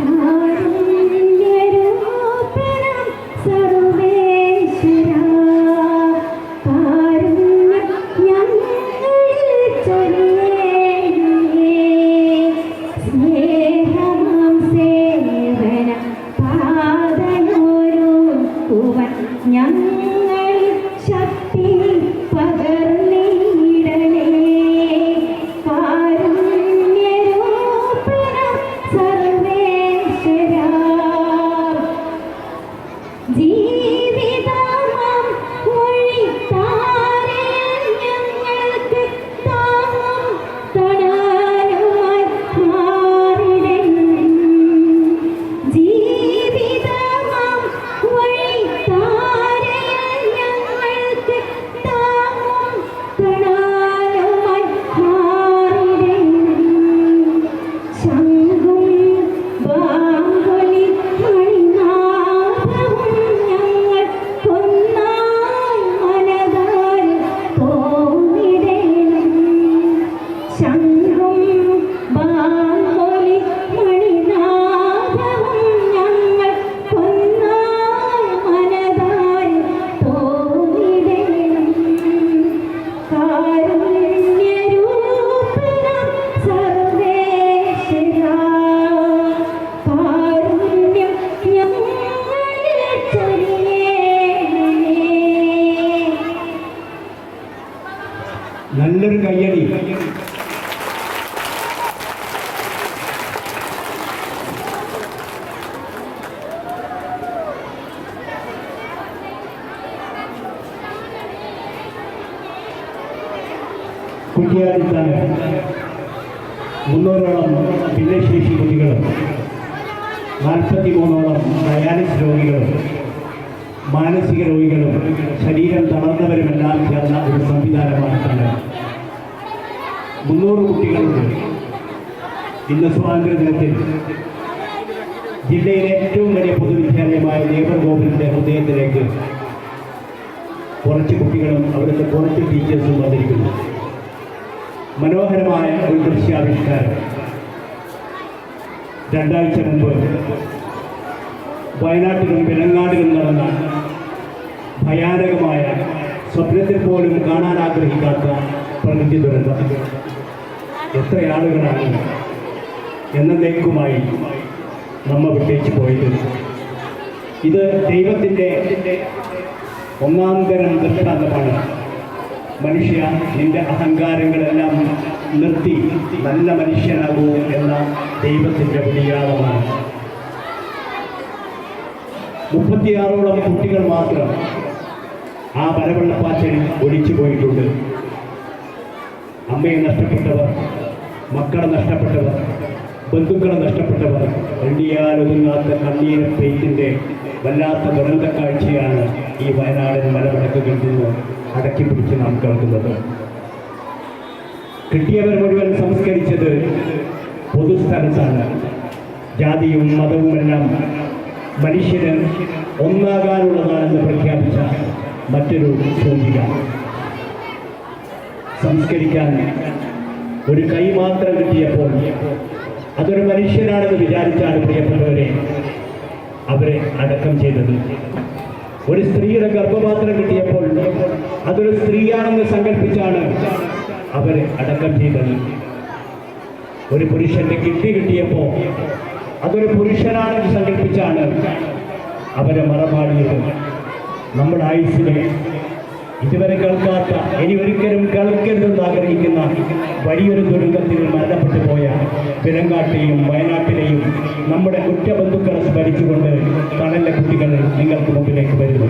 Mm-hmm. നല്ലൊരു കയ്യടി. കുട്ടിയാടിത്താണ് മുന്നൂറോളം ഭിന്നശേഷി കുട്ടികളും. നാൽപ്പത്തി മൂന്നോളം ഡയാലിസ് രോഗികളും. മാനസിക രോഗികളും. ശരീരം തളർന്നവരുമെല്ലാം ചേർന്ന മുന്നൂറ് കുട്ടികളുണ്ട്. ഇന്ന് സ്വാതന്ത്ര്യ ദിനത്തിൽ ജില്ലയിലെ ഏറ്റവും വലിയ പൊതുവിദ്യാലയമായ ലേബർ ഗോപുരത്തിന്റെ ഹൃദയത്തിലേക്ക് കുറച്ച് കുട്ടികളും അവിടുത്തെ കുറച്ച് ടീച്ചേഴ്സും വന്നിരിക്കുന്നു. മനോഹരമായ ഒരു ദൃശ്യാവിഷ്കാരം. രണ്ടാഴ്ച മുമ്പ് വയനാട്ടിലും വെലങ്ങാടിലും നടന്ന ഭയാനകമായ സ്വപ്നത്തിൽ പോലും കാണാൻ ആഗ്രഹിക്കാത്ത പ്രകൃതി ദുരന്തം. എത്ര ആളുകളാണ് എന്നേക്കുമായി നമ്മ വിട്ടേക്ക് പോയത്. ഇത് ദൈവത്തിന്റെ ഒന്നാന്തരം തരം ദൃഷ്ടാന്തമാണ്. മനുഷ്യ നിന്റെ അഹങ്കാരങ്ങളെല്ലാം നിർത്തി നല്ല മനുഷ്യനാകൂ എന്ന ദൈവത്തിന്റെ പ്രതികാരമാണ് മുപ്പത്തിയാറോളം കുട്ടികൾ മാത്രം ആ വരവെള്ളപ്പാച്ചിൽ ഒഴിച്ചു പോയിട്ടുണ്ട്. അമ്മയെ നഷ്ടപ്പെട്ടവർ മക്കളെ നഷ്ടപ്പെട്ടവർ ബന്ധുക്കളെ നഷ്ടപ്പെട്ടവർ എണ്ണിയാലൊതുങ്ങാത്ത കണ്ണീര പെയ്ത്തിന്റെ വല്ലാത്ത ദുരന്ത കാഴ്ചയാണ് ഈ വയനാടൻ മലമടക്കുകളിൽ നിന്ന് അടക്കി പിടിച്ച് നാം കേൾക്കുന്നത്. കിട്ടിയവർ മുഴുവൻ സംസ്കരിച്ചത് പൊതുസ്ഥലത്താണ് ജാതിയും മതവുമെല്ലാം മനുഷ്യന് ഒന്നാകാനുള്ളതാണെന്ന് പ്രഖ്യാപിച്ച മറ്റൊരു സൂചിക സംസ്കരിക്കാൻ ഒരു കൈ മാത്രം കിട്ടിയപ്പോൾ അതൊരു മനുഷ്യനാണെന്ന് വിചാരിച്ചാണ് പ്രിയപ്പെട്ടവരെ അവരെ അടക്കം ചെയ്തത്. ഒരു സ്ത്രീയുടെ ഗർഭപാത്രം കിട്ടിയപ്പോൾ അതൊരു സ്ത്രീയാണെന്ന് സങ്കല്പിച്ചാണ് അവരെ അടക്കം ചെയ്തത്. ഒരു പുരുഷന്റെ കിഡ്നി കിട്ടിയപ്പോൾ അതൊരു പുരുഷനാണെന്ന് സങ്കല്പിച്ചാണ് അവരെ മറമാടിയത്. നമ്മുടെ ആയുസ്സിനെ ഇതുവരെ കേൾക്കാത്ത ഇനി ഒരിക്കലും കേൾക്കരുതെന്ന് ആഗ്രഹിക്കുന്ന വലിയൊരു ദുരന്തത്തിൽ മരണപ്പെട്ടു പോയ പിരങ്കാട്ടിലെയും വയനാട്ടിലെയും നമ്മുടെ കുറ്റബന്ധുക്കളെ സ്മരിച്ചുകൊണ്ട് തണലിലെ കുട്ടികൾ നിങ്ങൾക്ക് മുമ്പിലേക്ക് വരുന്നു.